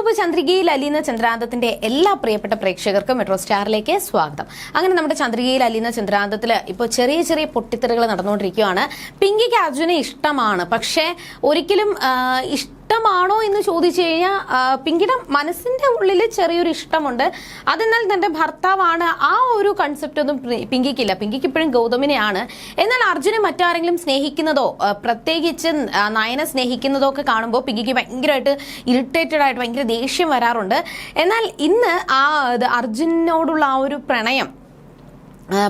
Soap ചന്ദ്രികയിൽ അലിയുന്ന ചന്ദ്രാന്തത്തിന്റെ എല്ലാ പ്രിയപ്പെട്ട പ്രേക്ഷകർക്കും മെട്രോ സ്റ്റാറിലേക്ക് സ്വാഗതം. അങ്ങനെ നമ്മുടെ ചന്ദ്രികയിൽ അലിയുന്ന ചന്ദ്രാന്തത്തിൽ ഇപ്പോൾ ചെറിയ ചെറിയ പൊട്ടിത്തെറികൾ നടന്നുകൊണ്ടിരിക്കുകയാണ്. പിങ്കിക്ക് അർജുനെ ഇഷ്ടമാണ്. പക്ഷേ ഒരിക്കലും ഇഷ്ടമാണോ എന്ന് ചോദിച്ചു കഴിഞ്ഞാൽ പിങ്കിയുടെ മനസ്സിന്റെ ഉള്ളിൽ ചെറിയൊരു ഇഷ്ടമുണ്ട്. അതെന്നാൽ തന്റെ ഭർത്താവാണ്. ആ ഒരു കൺസെപ്റ്റ് ഒന്നും പിങ്കിക്കില്ല. പിങ്കിക്ക് ഇപ്പോഴും ഗൗതമിനെയാണ്. എന്നാൽ അർജുനെ മറ്റാരെങ്കിലും സ്നേഹിക്കുന്നതോ പ്രത്യേകിച്ച് നയനെ സ്നേഹിക്കുന്നതോ ഒക്കെ കാണുമ്പോൾ പിങ്കിക്ക് ഭയങ്കരമായിട്ട് ഇറിറ്റേറ്റഡ് ആയിട്ട് ഭയങ്കര ദേഷ്യം വരാറുണ്ട്. എന്നാൽ ഇന്ന് ആ അർജുനോടുള്ള ആ ഒരു പ്രണയം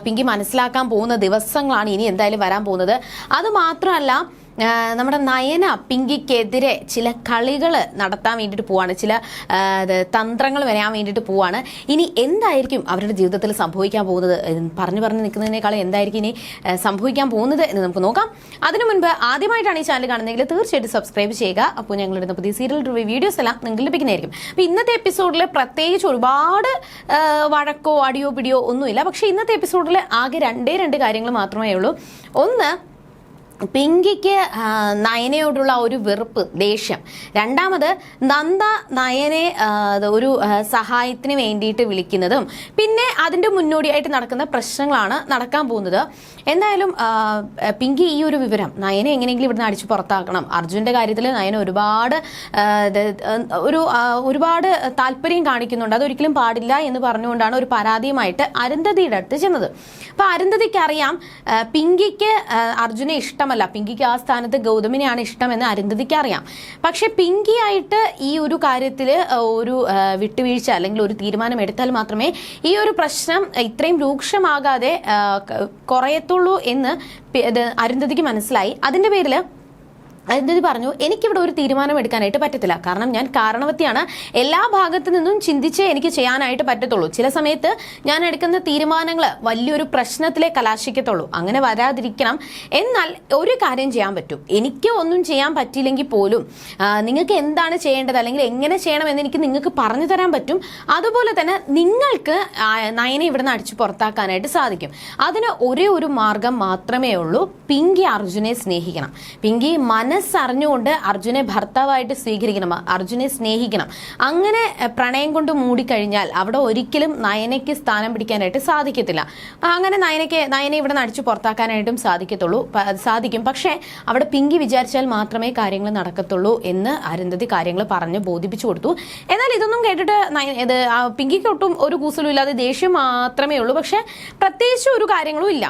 പിങ്കി മനസ്സിലാക്കാൻ പോകുന്ന ദിവസങ്ങളാണ് ഇനി എന്തായാലും വരാൻ പോകുന്നത്. അത് മാത്രമല്ല നമ്മുടെ നയന പിങ്കിക്കെതിരെ ചില കളികൾ നടത്താൻ വേണ്ടിയിട്ട് പോവാണ്. ചില തന്ത്രങ്ങൾ വരാൻ വേണ്ടിയിട്ട് പോവാണ്. ഇനി എന്തായിരിക്കും അവരുടെ ജീവിതത്തിൽ സംഭവിക്കാൻ പോകുന്നത്? പറഞ്ഞു പറഞ്ഞു നിൽക്കുന്നതിനേക്കാളും എന്തായിരിക്കും ഇനി സംഭവിക്കാൻ പോകുന്നത് എന്ന് നമുക്ക് നോക്കാം. അതിനു മുൻപ് ആദ്യമായിട്ടാണ് ഈ ചാനൽ കാണുന്നതെങ്കിൽ തീർച്ചയായിട്ടും സബ്സ്ക്രൈബ് ചെയ്യുക. അപ്പോൾ ഞങ്ങളിടുന്ന പുതിയ സീരിയൽ റിവ്യൂ വീഡിയോസ് എല്ലാം നിങ്ങൾക്ക് ലഭിക്കുന്നതായിരിക്കും. അപ്പോൾ ഇന്നത്തെ എപ്പിസോഡിൽ പ്രത്യേകിച്ച് ഒരുപാട് വഴക്കോ അടിയോ പിടിയോ ഒന്നുമില്ല. പക്ഷേ ഇന്നത്തെ എപ്പിസോഡിൽ ആകെ രണ്ടേ രണ്ട് കാര്യങ്ങൾ മാത്രമേ ഉള്ളൂ. ഒന്ന് പിങ്കിക്ക് നയനയോടുള്ള ഒരു വെറുപ്പ് ദേഷ്യം. രണ്ടാമത് നന്ദ നയനെ ഒരു സഹായത്തിന് വേണ്ടിയിട്ട് വിളിക്കുന്നതും പിന്നെ അതിന്റെ മുന്നോടിയായിട്ട് നടക്കുന്ന പ്രശ്നങ്ങളാണ് നടക്കാൻ പോകുന്നത്. എന്തായാലും പിങ്കി ഈ ഒരു വിവരം നയനെ എങ്ങനെയെങ്കിലും ഇവിടുന്ന് അടിച്ചു പുറത്താക്കണം. അർജുന്റെ കാര്യത്തിൽ നയന ഒരുപാട് ഒരു ഒരുപാട് താല്പര്യം കാണിക്കുന്നുണ്ട്. അതൊരിക്കലും പാടില്ല എന്ന് പറഞ്ഞുകൊണ്ടാണ് ഒരു പരാതിയുമായിട്ട് അരുന്ധതിയുടെ അടുത്ത് ചെന്നത്. അപ്പോൾ അരുന്ധതിക്ക് അറിയാം പിങ്കിക്ക് അർജുനെ അർജുനെ ഇഷ്ടമല്ല പിങ്കിക്ക് ആ സ്ഥാനത്ത് ഗൗതമിനെയാണ് ഇഷ്ടമെന്ന് അരുന്ധതിക്ക് അറിയാം. പക്ഷെ പിങ്കി ആയിട്ട് ഈ ഒരു കാര്യത്തിൽ ഒരു വിട്ടുവീഴ്ച അല്ലെങ്കിൽ ഒരു തീരുമാനം എടുത്താൽ മാത്രമേ ഈ ഒരു പ്രശ്നം ഇത്രയും രൂക്ഷമാകാതെ കുറയത്തുള്ളൂ എന്ന് അരുന്ധതിക്ക് മനസ്സിലായി. അതിന്റെ പേരിൽ അരുന്ധതി പറഞ്ഞു എനിക്കിവിടെ ഒരു തീരുമാനം എടുക്കാനായിട്ട് പറ്റത്തില്ല. കാരണം ഞാൻ കാരണവത്തിയാണ്. എല്ലാ ഭാഗത്തു നിന്നും ചിന്തിച്ചേ എനിക്ക് ചെയ്യാനായിട്ട് പറ്റത്തുള്ളൂ. ചില സമയത്ത് ഞാൻ എടുക്കുന്ന തീരുമാനങ്ങൾ വലിയൊരു പ്രശ്നത്തിലെ കലാശിക്കത്തുള്ളൂ. അങ്ങനെ വരാതിരിക്കണം. എന്നാൽ ഒരു കാര്യം ചെയ്യാൻ പറ്റും. എനിക്ക് ഒന്നും ചെയ്യാൻ പറ്റിയില്ലെങ്കിൽ പോലും നിങ്ങൾക്ക് എന്താണ് ചെയ്യേണ്ടത്? അല്ലെങ്കിൽ എങ്ങനെ ചെയ്യണമെന്ന് എനിക്ക് നിങ്ങൾക്ക് പറഞ്ഞു തരാൻ പറ്റും. അതുപോലെ തന്നെ നിങ്ങൾക്ക് നയനെ ഇവിടുന്ന് അടിച്ചു പുറത്താക്കാനായിട്ട് സാധിക്കും. അതിന് ഒരേ ഒരു മാർഗം മാത്രമേ ഉള്ളൂ. പിങ്കി അർജുനെ സ്നേഹിക്കണം. പിങ്കി മനസ്സറിഞ്ഞുകൊണ്ട് അർജുനെ ഭർത്താവായിട്ട് സ്വീകരിക്കണം അർജുനെ സ്നേഹിക്കണം. അങ്ങനെ പ്രണയം കൊണ്ട് മൂടിക്കഴിഞ്ഞാൽ അവിടെ ഒരിക്കലും നയനയ്ക്ക് സ്ഥാനം പിടിക്കാനായിട്ട് സാധിക്കത്തില്ല. അങ്ങനെ നയനയ്ക്ക് നയനെ ഇവിടെ നടിച്ചു പുറത്താക്കാനായിട്ടും സാധിക്കത്തുള്ളൂ സാധിക്കും. പക്ഷേ അവിടെ പിങ്കി വിചാരിച്ചാൽ മാത്രമേ കാര്യങ്ങൾ നടക്കത്തുള്ളൂ എന്ന് അരുന്ധതി കാര്യങ്ങൾ പറഞ്ഞ് ബോധിപ്പിച്ചു കൊടുത്തു. എന്നാൽ ഇതൊന്നും കേട്ടിട്ട് ഇത് പിങ്കിക്ക് ഒട്ടും ഒരു കൂസലും ഇല്ലാതെ ദേഷ്യം മാത്രമേ ഉള്ളൂ. പക്ഷേ പ്രത്യേകിച്ച് ഒരു കാര്യങ്ങളും ഇല്ല.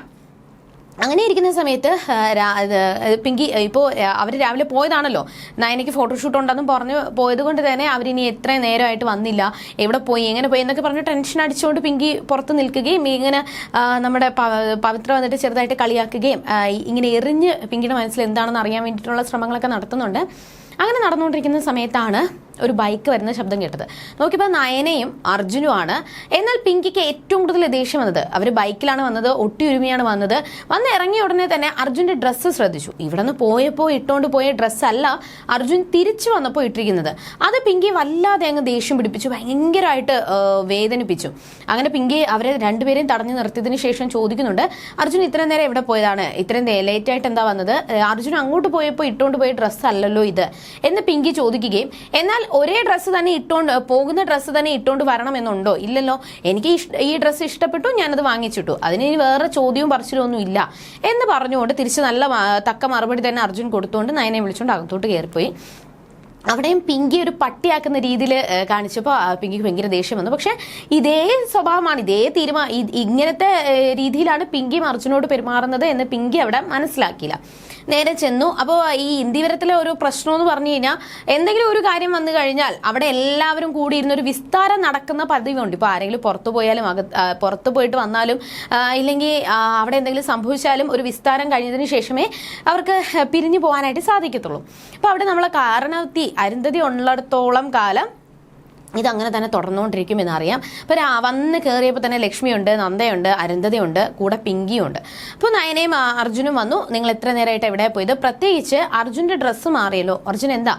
അങ്ങനെ ഇരിക്കുന്ന സമയത്ത് പിങ്കി ഇപ്പോൾ അവർ രാവിലെ പോയതാണല്ലോ. നയനയ്ക്ക് ഫോട്ടോഷൂട്ട് ഉണ്ടെന്നും പറഞ്ഞ് പോയത് കൊണ്ട് തന്നെ അവരിനി എത്ര നേരമായിട്ട് വന്നില്ല. എവിടെ പോയി എങ്ങനെ പോയി എന്നൊക്കെ പറഞ്ഞ് ടെൻഷൻ അടിച്ചുകൊണ്ട് പിങ്കി പുറത്ത് നിൽക്കുകയും ഇങ്ങനെ നമ്മുടെ പവിത്ര വന്നിട്ട് ചെറുതായിട്ട് കളിയാക്കുകയും ഇങ്ങനെ എറിഞ്ഞ് പിങ്കിയുടെ മനസ്സിൽ എന്താണെന്ന് അറിയാൻ വേണ്ടിയിട്ടുള്ള ശ്രമങ്ങളൊക്കെ നടത്തുന്നുണ്ട്. അങ്ങനെ നടന്നുകൊണ്ടിരിക്കുന്ന സമയത്താണ് ഒരു ബൈക്ക് വരുന്ന ശബ്ദം കേട്ടത്. നോക്കിയപ്പോൾ നയനയും അർജുനുമാണ്. എന്നാൽ പിങ്കിക്ക് ഏറ്റവും കൂടുതൽ ദേഷ്യം വന്നത് അവർ ബൈക്കിലാണ് വന്നത് ഒട്ടിയുരുമിയാണ് വന്നത്. വന്ന് ഇറങ്ങിയ ഉടനെ തന്നെ അർജുന്റെ ഡ്രസ്സ് ശ്രദ്ധിച്ചു. ഇവിടെ നിന്ന് പോയപ്പോൾ ഇട്ടുകൊണ്ട് പോയ ഡ്രസ്സല്ല അർജുൻ തിരിച്ചു വന്നപ്പോൾ ഇട്ടിരിക്കുന്നത്. അത് പിങ്കി വല്ലാതെ അങ്ങ് ദേഷ്യം പിടിപ്പിച്ചു ഭയങ്കരമായിട്ട് വേദനിപ്പിച്ചു. അങ്ങനെ പിങ്കി അവരെ രണ്ടുപേരെയും തടഞ്ഞു നിർത്തിയതിനു ശേഷം ചോദിക്കുന്നുണ്ട് അർജുൻ ഇത്രയും നേരം എവിടെ പോയതാണ്? ഇത്രയും ലേറ്റ് ആയിട്ട് എന്താ വന്നത്? അർജുൻ അങ്ങോട്ട് പോയപ്പോൾ ഇട്ടുകൊണ്ട് പോയ ഡ്രസ്സ് അല്ലല്ലോ ഇത്. എന്ന് പിങ്കി ചോദിക്കുകയും എന്നാൽ ഒരേ ഡ്രസ്സ് തന്നെ ഇട്ടുകൊണ്ട് പോകുന്ന ഡ്രസ്സ് തന്നെ ഇട്ടുകൊണ്ട് വരണം എന്നുണ്ടോ? ഇല്ലല്ലോ. എനിക്ക് ഈ ഡ്രസ്സ് ഇഷ്ടപ്പെട്ടു ഞാനത് വാങ്ങിച്ചിട്ടു. അതിന് ഇനി വേറെ ചോദ്യവും പറച്ചിലൊന്നും ഇല്ല. എന്ന് പറഞ്ഞുകൊണ്ട് തിരിച്ച് നല്ല തക്ക മറുപടി തന്നെ അർജുൻ കൊടുത്തുകൊണ്ട് നയനെ വിളിച്ചുകൊണ്ട് അകത്തോട്ട് കയറിപ്പോയി അവിടെയും പിങ്കി ഒരു പട്ടിയാക്കുന്ന രീതിയിൽ കാണിച്ചപ്പോൾ പിങ്കിക്ക് ഭയങ്കര ദേഷ്യം വന്നു. പക്ഷേ ഇതേ സ്വഭാവമാണ് ഇതേ തീരുമാനം ഇങ്ങനത്തെ രീതിയിലാണ് പിങ്കിയും അർജുനോട് പെരുമാറുന്നത് എന്ന് പിങ്കി അവിടെ മനസ്സിലാക്കിയില്ല. നേരെ ചെന്നു. അപ്പോൾ ഈ ഇന്ദിവരത്തിലെ ഒരു പ്രശ്നം എന്ന് പറഞ്ഞു കഴിഞ്ഞാൽ എന്തെങ്കിലും ഒരു കാര്യം വന്നു കഴിഞ്ഞാൽ അവിടെ എല്ലാവരും കൂടി ഇരുന്ന് ഒരു വിസ്താരം നടക്കുന്ന പതിവുണ്ട്. ഇപ്പോൾ ആരെങ്കിലും പുറത്തു പോയാലും അക പുറത്ത് പോയിട്ട് വന്നാലും ഇല്ലെങ്കിൽ അവിടെ എന്തെങ്കിലും സംഭവിച്ചാലും ഒരു വിസ്താരം കഴിഞ്ഞതിന് ശേഷമേ അവർക്ക് പിരിഞ്ഞു പോകാനായിട്ട് സാധിക്കത്തുള്ളൂ. അപ്പോൾ അവിടെ നമ്മളെ കാരണത്തി അരുന്ധതി ഉള്ളിടത്തോളം കാലം ഇതങ്ങനെ തന്നെ തുടർന്നുകൊണ്ടിരിക്കും എന്നറിയാം അപ്പോൾ വന്ന് കയറിയപ്പോൾ തന്നെ ലക്ഷ്മിയുണ്ട് നന്ദയുണ്ട് അരുന്ധതയുണ്ട് കൂടെ പിങ്കിയുണ്ട്. അപ്പോൾ നയനയും അർജുനും വന്നു. നിങ്ങൾ എത്ര നേരമായിട്ട് എവിടെ പോയത്? പ്രത്യേകിച്ച് അർജുന്റെ ഡ്രസ്സ് മാറിയല്ലോ. അർജുൻ എന്താ?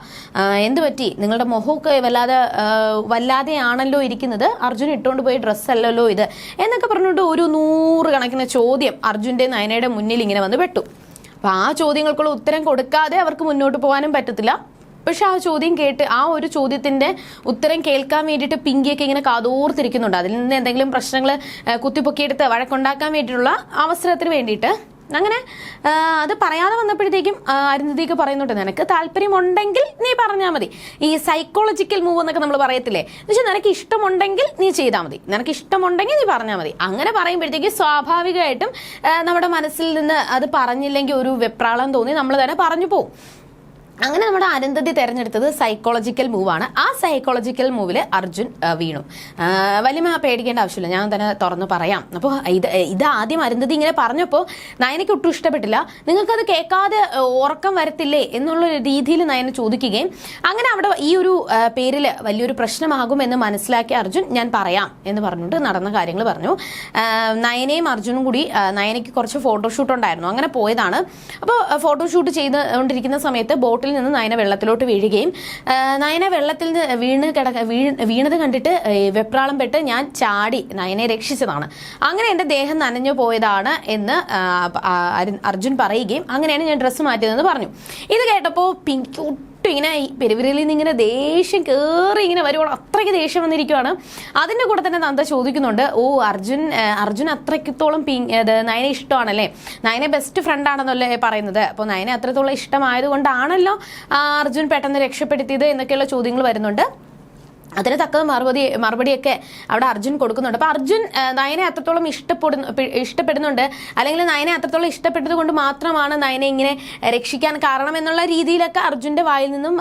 എന്ത് പറ്റി? നിങ്ങളുടെ മുഖമൊക്കെ വല്ലാതെ വല്ലാതെയാണല്ലോ ഇരിക്കുന്നത്. അർജുൻ ഇട്ടുകൊണ്ട് പോയി ഡ്രസ്സല്ലല്ലോ ഇത്. എന്നൊക്കെ പറഞ്ഞുകൊണ്ട് ഒരു നൂറ് കണക്കിന് ചോദ്യം അർജുന്റെ നയനയുടെ മുന്നിൽ ഇങ്ങനെ വന്ന് പെട്ടു. അപ്പോൾ ആ ചോദ്യങ്ങൾക്കുള്ള ഉത്തരം കൊടുക്കാതെ അവർക്ക് മുന്നോട്ട് പോകാനും പറ്റത്തില്ല. പക്ഷെ ആ ചോദ്യം കേട്ട് ആ ഒരു ചോദ്യത്തിന്റെ ഉത്തരം കേൾക്കാൻ വേണ്ടിയിട്ട് പിങ്കിയൊക്കെ ഇങ്ങനെ കാതോർത്തിരിക്കുന്നുണ്ട്. അതിൽ നിന്ന് എന്തെങ്കിലും പ്രശ്നങ്ങൾ കുത്തിപ്പൊക്കിയെടുത്ത് വഴക്കുണ്ടാക്കാൻ വേണ്ടിയിട്ടുള്ള അവസരത്തിന് വേണ്ടിയിട്ട്. അങ്ങനെ അത് പറയാതെ വന്നപ്പോഴത്തേക്കും അരുന്ധതിയൊക്കെ പറയുന്നുണ്ട്. നിനക്ക് താല്പര്യമുണ്ടെങ്കിൽ നീ പറഞ്ഞാൽ മതി. ഈ സൈക്കോളജിക്കൽ മൂവ് എന്നൊക്കെ നമ്മൾ പറയത്തില്ലേ? പക്ഷെ നിനക്ക് ഇഷ്ടമുണ്ടെങ്കിൽ നീ ചെയ്താൽ മതി. നിനക്ക് ഇഷ്ടമുണ്ടെങ്കിൽ നീ പറഞ്ഞാൽ മതി. അങ്ങനെ പറയുമ്പോഴത്തേക്ക് സ്വാഭാവികമായിട്ടും നമ്മുടെ മനസ്സിൽ നിന്ന് അത് പറഞ്ഞില്ലെങ്കിൽ ഒരു വെപ്രാളം തോന്നി. നമ്മൾ തന്നെ പറഞ്ഞു പോകും അങ്ങനെ നമ്മുടെ അനന്തതി തെരഞ്ഞെടുത്തത് സൈക്കോളജിക്കൽ മൂവാണ് ആ സൈക്കോളജിക്കൽ മൂവിൽ അർജുൻ വീണു. വലിയ പേടിക്കേണ്ട ആവശ്യമില്ല. ഞാൻ തന്നെ തുറന്നു പറയാം. അപ്പോൾ ഇത് ഇത് ആദ്യം അരുന്ധതി ഇങ്ങനെ പറഞ്ഞപ്പോൾ നയനയ്ക്ക് ഒട്ടും ഇഷ്ടപ്പെട്ടില്ല. നിങ്ങൾക്കത് കേൾക്കാതെ ഉറക്കം വരത്തില്ലേ എന്നുള്ള രീതിയിൽ നയന ചോദിക്കുകയും അങ്ങനെ അവിടെ ഈ ഒരു പേരിൽ വലിയൊരു പ്രശ്നമാകും എന്ന് മനസ്സിലാക്കിയ അർജുൻ ഞാൻ പറയാം എന്ന് പറഞ്ഞുകൊണ്ട് നടന്ന കാര്യങ്ങൾ പറഞ്ഞു. നയനയും അർജുനും കൂടി നയനയ്ക്ക് കുറച്ച് ഫോട്ടോഷൂട്ട് ഉണ്ടായിരുന്നു. അങ്ങനെ പോയതാണ്. അപ്പോൾ ഫോട്ടോഷൂട്ട് ചെയ്തുകൊണ്ടിരിക്കുന്ന സമയത്ത് ബോട്ടിൽ നിന്ന് നയന വെള്ളത്തിലോട്ട് വീഴുകയും നയന വെള്ളത്തിൽ നിന്ന് വീണ് കിടക്ക വീണത് കണ്ടിട്ട് വെപ്രാളം പെട്ട് ഞാൻ ചാടി നയനെ രക്ഷിച്ചതാണ്. അങ്ങനെ എന്റെ ദേഹം നനഞ്ഞു പോയതാണ് എന്ന് അർജുൻ പറയുകയും അങ്ങനെയാണ് ഞാൻ ഡ്രസ്സ് മാറ്റിയതെന്ന് പറഞ്ഞു. ഇത് കേട്ടപ്പോൾ പിങ്ക് ഒട്ടും ഇങ്ങനെ പെരുവിരലിൽ നിന്ന് ഇങ്ങനെ ദേഷ്യം കയറി ഇങ്ങനെ വരുവാണ്. അത്രയ്ക്ക് ദേഷ്യം വന്നിരിക്കുവാണ്. അതിന്റെ കൂടെ തന്നെ നന്ദ ചോദിക്കുന്നുണ്ട് ഓ അർജുൻ അർജുൻ അത്രയ്ക്കത്തോളം പി നയനെ ഇഷ്ടമാണല്ലേ? നയനെ ബെസ്റ്റ് ഫ്രണ്ട് ആണെന്നല്ലേ പറയുന്നത്. അപ്പോൾ നയനെ അത്രത്തോളം ഇഷ്ടമായതുകൊണ്ടാണല്ലോ കൊണ്ടാണല്ലോ അർജുൻ പെട്ടെന്ന് രക്ഷപ്പെടുത്തിയത് എന്നൊക്കെയുള്ള ചോദ്യങ്ങൾ വരുന്നുണ്ട്. അതിന് തക്ക മറുപടി മറുപടിയൊക്കെ അവിടെ അർജുൻ കൊടുക്കുന്നുണ്ട്. അപ്പൊ അർജുൻ നയനെ അത്രത്തോളം ഇഷ്ടപ്പെടുന്നു ഇഷ്ടപ്പെടുന്നുണ്ട്. അല്ലെങ്കിൽ നയനെ അത്രത്തോളം ഇഷ്ടപ്പെട്ടത് കൊണ്ട് മാത്രമാണ് നയനെ ഇങ്ങനെ രക്ഷിക്കാൻ കാരണം എന്നുള്ള രീതിയിലൊക്കെ അർജുന്റെ വായിൽ നിന്നും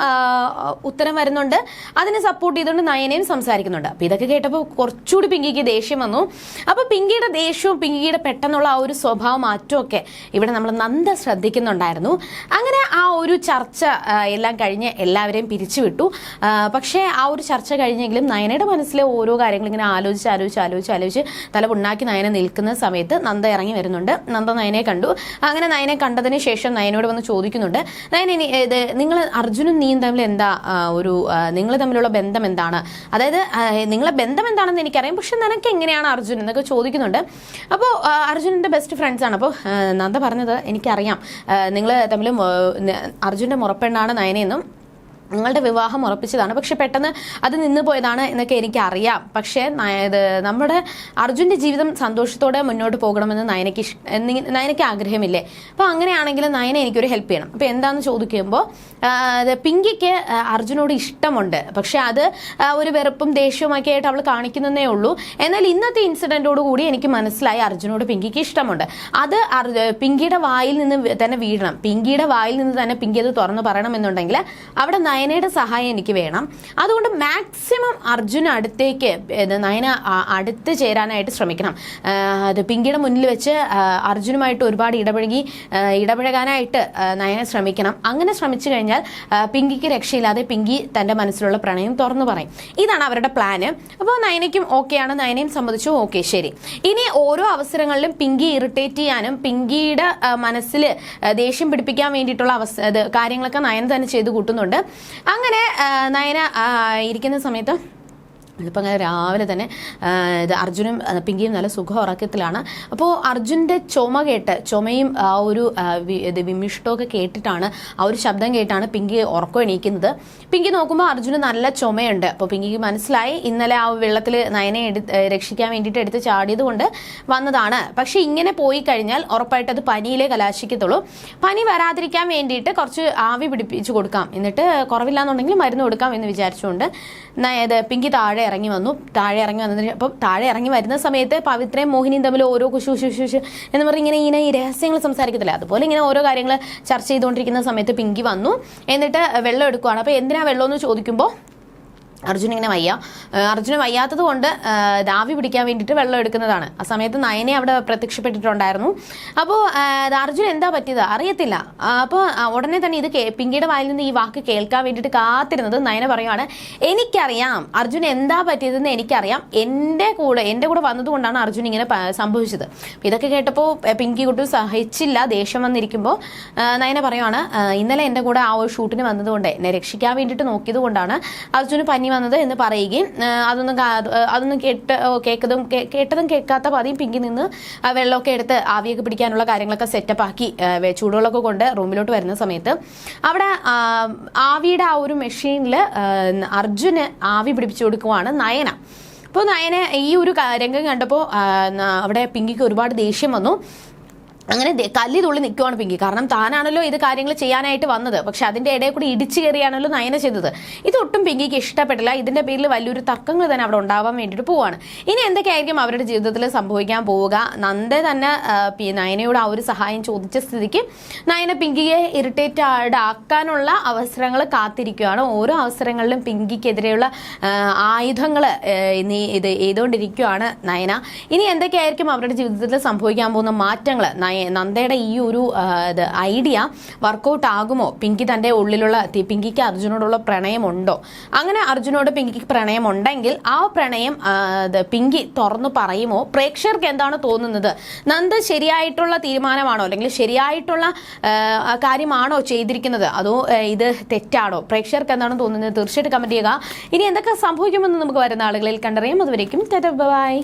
ഉത്തരം വരുന്നുണ്ട്. അതിനെ സപ്പോർട്ട് ചെയ്തുകൊണ്ട് നയനയും സംസാരിക്കുന്നുണ്ട്. അപ്പൊ ഇതൊക്കെ കേട്ടപ്പോൾ കുറച്ചുകൂടി പിങ്കിക്ക് ദേഷ്യം വന്നു. അപ്പൊ പിങ്കിയുടെ ദേഷ്യവും പിങ്കിയുടെ പെട്ടെന്നുള്ള ആ ഒരു സ്വഭാവ മാറ്റമൊക്കെ ഇവിടെ നമ്മൾ നന്ദ ശ്രദ്ധിക്കുന്നുണ്ടായിരുന്നു. അങ്ങനെ ആ ഒരു ചർച്ച എല്ലാം കഴിഞ്ഞ് എല്ലാവരെയും പിരിച്ചുവിട്ടു. പക്ഷേ ആ ഒരു ചർച്ച കഴിഞ്ഞെങ്കിലും നയനയുടെ മനസ്സിലെ ഓരോ കാര്യങ്ങൾ ഇങ്ങനെ ആലോചിച്ച് ആലോചിച്ച് ആലോചിച്ച് ആലോചിച്ച് തല പുണ്ണാക്കി നയന നിൽക്കുന്ന സമയത്ത് നന്ദ ഇറങ്ങി വരുന്നുണ്ട്. നന്ദ നയനെ കണ്ടു. അങ്ങനെ നയനെ കണ്ടതിന് ശേഷം നയനോട് വന്ന് ചോദിക്കുന്നുണ്ട്. നയന ഇനി ഇത് നിങ്ങൾ അർജുനും നീയും തമ്മിൽ എന്താ ഒരു നിങ്ങൾ തമ്മിലുള്ള ബന്ധം എന്താണ്? അതായത് നിങ്ങളെ ബന്ധം എന്താണെന്ന് എനിക്കറിയാം. പക്ഷെ നിനക്ക് എങ്ങനെയാണ് അർജുൻ എന്നൊക്കെ ചോദിക്കുന്നുണ്ട്. അപ്പോൾ അർജുനന്റെ ബെസ്റ്റ് ഫ്രണ്ട്സ് ആണ്. അപ്പോൾ നന്ദ പറഞ്ഞത് എനിക്കറിയാം. നിങ്ങൾ തമ്മിലും അർജുന്റെ മുറപ്പെണ്ണാണ് നയനയെന്നും നിങ്ങളുടെ വിവാഹം ഉറപ്പിച്ചതാണ്. പക്ഷെ പെട്ടെന്ന് അത് നിന്ന് പോയതാണ് എന്നൊക്കെ എനിക്കറിയാം. പക്ഷേ ഇത് നമ്മുടെ അർജുന്റെ ജീവിതം സന്തോഷത്തോടെ മുന്നോട്ട് പോകണമെന്ന് നയനയ്ക്ക് നയനയ്ക്ക് ആഗ്രഹമില്ലേ? അപ്പോൾ അങ്ങനെയാണെങ്കിൽ നയന എനിക്കൊരു ഹെൽപ്പ് ചെയ്യണം. അപ്പോൾ എന്താണെന്ന് ചോദിക്കുമ്പോൾ പിങ്കിക്ക് അർജുനോട് ഇഷ്ടമുണ്ട്. പക്ഷേ അത് ഒരു വെറുപ്പും ദേഷ്യവുമൊക്കെ ആയിട്ട് അവൾ കാണിക്കുന്നതേ ഉള്ളൂ. എന്നാൽ ഇന്നത്തെ ഇൻസിഡന്റോട് കൂടി എനിക്ക് മനസ്സിലായി അർജുനോട് പിങ്കിക്ക് ഇഷ്ടമുണ്ട്. അത് പിങ്കിയുടെ വായിൽ നിന്ന് തന്നെ വീഴണം. പിങ്കിയുടെ വായിൽ നിന്ന് തന്നെ പിങ്കി അത് തുറന്ന് പറയണമെന്നുണ്ടെങ്കിൽ അവിടെ നയനയുടെ സഹായം എനിക്ക് വേണം. അതുകൊണ്ട് മാക്സിമം അർജുന അടുത്തേക്ക് നയന അടുത്ത് ചേരാനായിട്ട് ശ്രമിക്കണം. അത് പിങ്കിയുടെ മുന്നിൽ വെച്ച് അർജുനുമായിട്ട് ഒരുപാട് ഇടപഴകി ഇടപഴകാനായിട്ട് നയന ശ്രമിക്കണം. അങ്ങനെ ശ്രമിച്ചു കഴിഞ്ഞാൽ പിങ്കിക്ക് രക്ഷയില്ലാതെ പിങ്കി തന്റെ മനസ്സിലുള്ള പ്രണയം തുറന്നു പറയും. ഇതാണ് അവരുടെ പ്ലാന്. അപ്പോൾ നയനയ്ക്കും ഓക്കെയാണ് നയനയും സംബന്ധിച്ചു ഓക്കെ ശരി. ഇനി ഓരോ അവസരങ്ങളിലും പിങ്കി ഇറിറ്റേറ്റ് ചെയ്യാനും പിങ്കിയുടെ മനസ്സിൽ ദേഷ്യം പിടിപ്പിക്കാൻ വേണ്ടിയിട്ടുള്ള അവസ കാര്യങ്ങളൊക്കെ നയൻ തന്നെ ചെയ്തു കൂട്ടുന്നുണ്ട്. അങ്ങനെ നയന ഇരിക്കുന്ന സമയത്ത് ഇതിപ്പോൾ അങ്ങനെ രാവിലെ തന്നെ ഇത് അർജുനും പിങ്കിയും നല്ല സുഖ ഉറക്കത്തിലാണ്. അപ്പോൾ അർജുന്റെ ചുമ കേട്ട് ചുമയും ആ ഒരു ഇത് വിമിഷ്ടമൊക്കെ കേട്ടിട്ടാണ് ആ ഒരു ശബ്ദം കേട്ടാണ് പിങ്കി ഉറക്കം എണീക്കുന്നത്. പിങ്കി നോക്കുമ്പോൾ അർജുന് നല്ല ചുമയുണ്ട്. അപ്പോൾ പിങ്കിക്ക് മനസ്സിലായി ഇന്നലെ ആ വെള്ളത്തിൽ നയനെ എടു രക്ഷിക്കാൻ വേണ്ടിയിട്ട് എടുത്ത് ചാടിയത് കൊണ്ട് വന്നതാണ്. പക്ഷേ ഇങ്ങനെ പോയി കഴിഞ്ഞാൽ ഉറപ്പായിട്ട് അത് പനിയിലേ കലാശിക്കത്തുള്ളൂ. പനി വരാതിരിക്കാൻ വേണ്ടിയിട്ട് കുറച്ച് ആവി പിടിപ്പിച്ച് കൊടുക്കാം. എന്നിട്ട് കുറവില്ലാന്നുണ്ടെങ്കിൽ മരുന്ന് കൊടുക്കാം എന്ന് വിചാരിച്ചുകൊണ്ട് പിങ്കി താഴെ ഇറങ്ങി വന്നു താഴെ ഇറങ്ങി വന്നതിന് അപ്പം താഴെ ഇറങ്ങി വരുന്ന സമയത്ത് പവിത്രയും മോഹിനിയും തമ്മിൽ ഓരോ കുശു കുശു എന്ന് പറഞ്ഞ് ഇങ്ങനെ ഇങ്ങനെ ഈ രഹസ്യങ്ങൾ സംസാരിക്കത്തില്ല. അതുപോലെ ഇങ്ങനെ ഓരോ കാര്യങ്ങൾ ചർച്ച ചെയ്തുകൊണ്ടിരിക്കുന്ന സമയത്ത് പിങ്കി വന്നു. എന്നിട്ട് വെള്ളം എടുക്കുവാണ്. അപ്പോൾ എന്തിനാ വെള്ളം എന്ന് ചോദിക്കുമ്പോൾ അർജുൻ ഇങ്ങനെ വയ്യ. അർജുന അർജുന് വയ്യാത്തത് കൊണ്ട് ദാവി പിടിക്കാൻ വേണ്ടിയിട്ട് വെള്ളം എടുക്കുന്നതാണ്. ആ സമയത്ത് നയനെ അവിടെ പ്രത്യക്ഷപ്പെട്ടിട്ടുണ്ടായിരുന്നു. അപ്പോൾ അർജുൻ എന്താ പറ്റിയത്? അറിയത്തില്ല. അപ്പോൾ ഉടനെ തന്നെ ഇത് പിങ്കിയുടെ വായിൽ നിന്ന് ഈ വാക്ക് കേൾക്കാൻ വേണ്ടിയിട്ട് കാത്തിരുന്നത് നയന പറയുവാണ് എനിക്കറിയാം അർജുൻ എന്താ പറ്റിയതെന്ന് എനിക്കറിയാം. എന്റെ കൂടെ എന്റെ കൂടെ വന്നതുകൊണ്ടാണ് അർജുൻ ഇങ്ങനെ സംഭവിച്ചത്. ഇതൊക്കെ കേട്ടപ്പോൾ പിങ്കി കുട്ടി സഹിച്ചില്ല ദേഷ്യം വന്നിരിക്കുമ്പോൾ നയന പറയുവാണ് ഇന്നലെ എന്റെ കൂടെ ആ ഒരു ഷൂട്ടിന് വന്നതുകൊണ്ട് എന്നെ രക്ഷിക്കാൻ വേണ്ടിയിട്ട് നോക്കിയത് കൊണ്ടാണ് അർജുന് പനി ഇറങ്ങി വന്നത് എന്ന് പറയുകയും അതൊന്നും അതൊന്നും കേട്ട് കേൾക്കതും കേട്ടതും കേൾക്കാത്ത പതിയും പിങ്കി നിന്ന് വെള്ളമൊക്കെ എടുത്ത് ആവിയൊക്കെ പിടിക്കാനുള്ള കാര്യങ്ങളൊക്കെ സെറ്റപ്പ് ആക്കി ചൂടുകളൊക്കെ കൊണ്ട് റൂമിലോട്ട് വരുന്ന സമയത്ത്. അവിടെ ആവിയുടെ ആ ഒരു മെഷീനിൽ അർജുന് ആവി പിടിപ്പിച്ചു കൊടുക്കുവാണ് നയന. അപ്പോൾ നയന ഈ ഒരു രംഗം കണ്ടപ്പോൾ അവിടെ പിങ്കിക്ക് ഒരുപാട് ദേഷ്യം വന്നു. അങ്ങനെ കല്ലി തുള്ളി നിൽക്കുവാണ് പിങ്കി. കാരണം താനാണല്ലോ ഇത് കാര്യങ്ങൾ ചെയ്യാനായിട്ട് വന്നത്. പക്ഷെ അതിന്റെ ഇടയിൽ കൂടി ഇടിച്ചു കയറിയാണല്ലോ നയന ചെയ്തത്. ഇതൊട്ടും പിങ്കിക്ക് ഇഷ്ടപ്പെട്ടില്ല. ഇതിന്റെ പേരിൽ വലിയൊരു തർക്കങ്ങൾ തന്നെ അവിടെ ഉണ്ടാവാൻ വേണ്ടിയിട്ട് പോവാണ്. ഇനി എന്തൊക്കെയായിരിക്കും അവരുടെ ജീവിതത്തിൽ സംഭവിക്കാൻ പോവുക? നന്ദ തന്നെ നയനയോട് ആ ഒരു സഹായം ചോദിച്ച സ്ഥിതിക്ക് നയന പിങ്കിയെ ഇറിറ്റേറ്റ് ആക്കാനുള്ള അവസരങ്ങൾ കാത്തിരിക്കുകയാണ് ഓരോ അവസരങ്ങളിലും പിങ്കിക്കെതിരെയുള്ള ആയുധങ്ങൾ ഇത് ചെയ്തുകൊണ്ടിരിക്കുകയാണ് നയന. ഇനി എന്തൊക്കെയായിരിക്കും അവരുടെ ജീവിതത്തിൽ സംഭവിക്കാൻ പോകുന്ന മാറ്റങ്ങൾ? നന്ദയുടെ ഈ ഒരു ഐഡിയ വർക്കൗട്ട് ആകുമോ? പിങ്കി തന്റെ ഉള്ളിലുള്ള പിങ്കിക്ക് അർജുനോടുള്ള പ്രണയമുണ്ടോ? അങ്ങനെ അർജുനോട് പിങ്കിക്ക് പ്രണയമുണ്ടെങ്കിൽ ആ പ്രണയം പിങ്കി തുറന്നു പറയുമോ? പ്രേക്ഷകർക്ക് എന്താണ് തോന്നുന്നത്? നന്ദ ശരിയായിട്ടുള്ള തീരുമാനമാണോ? അല്ലെങ്കിൽ ശരിയായിട്ടുള്ള കാര്യമാണോ ചെയ്തിരിക്കുന്നത്? അതോ ഇത് തെറ്റാണോ? പ്രേക്ഷകർക്ക് എന്താണ് തോന്നുന്നത്? തീർച്ചയായിട്ടും കമന്റ് ചെയ്യുക. ഇനി എന്തൊക്കെ സംഭവിക്കുമെന്ന് നമുക്ക് വരുന്ന ആളുകളിൽ കണ്ടറിയാം. അതുവരേക്കും ബൈ.